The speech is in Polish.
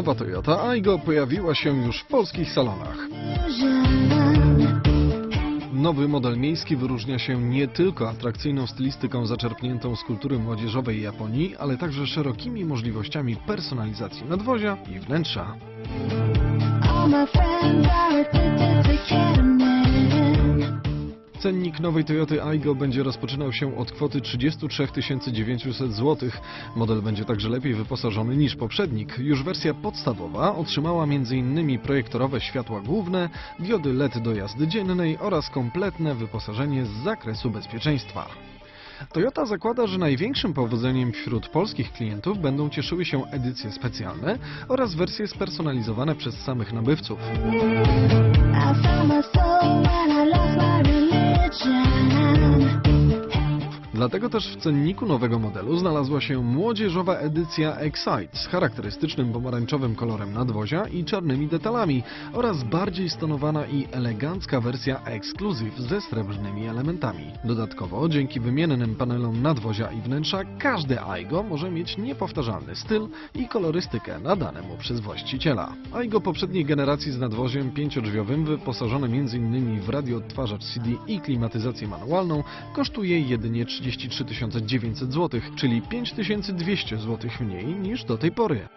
Nowa Toyota Aygo pojawiła się już w polskich salonach. Nowy model miejski wyróżnia się nie tylko atrakcyjną stylistyką zaczerpniętą z kultury młodzieżowej Japonii, ale także szerokimi możliwościami personalizacji nadwozia i wnętrza. Cennik nowej Toyoty Aygo będzie rozpoczynał się od kwoty 33 900 zł. Model będzie także lepiej wyposażony niż poprzednik. Już wersja podstawowa otrzymała m.in. projektorowe światła główne, diody LED do jazdy dziennej oraz kompletne wyposażenie z zakresu bezpieczeństwa. Toyota zakłada, że największym powodzeniem wśród polskich klientów będą cieszyły się edycje specjalne oraz wersje spersonalizowane przez samych nabywców. Dlatego też w cenniku nowego modelu znalazła się młodzieżowa edycja Excite z charakterystycznym pomarańczowym kolorem nadwozia i czarnymi detalami oraz bardziej stonowana i elegancka wersja Exclusive ze srebrnymi elementami. Dodatkowo, dzięki wymiennym panelom nadwozia i wnętrza, każdy Aygo może mieć niepowtarzalny styl i kolorystykę nadane mu przez właściciela. Aygo poprzedniej generacji z nadwoziem pięciodrzwiowym, wyposażone m.in. w radioodtwarzacz CD i klimatyzację manualną, kosztuje jedynie 33 900 zł, czyli 5200 zł mniej niż do tej pory.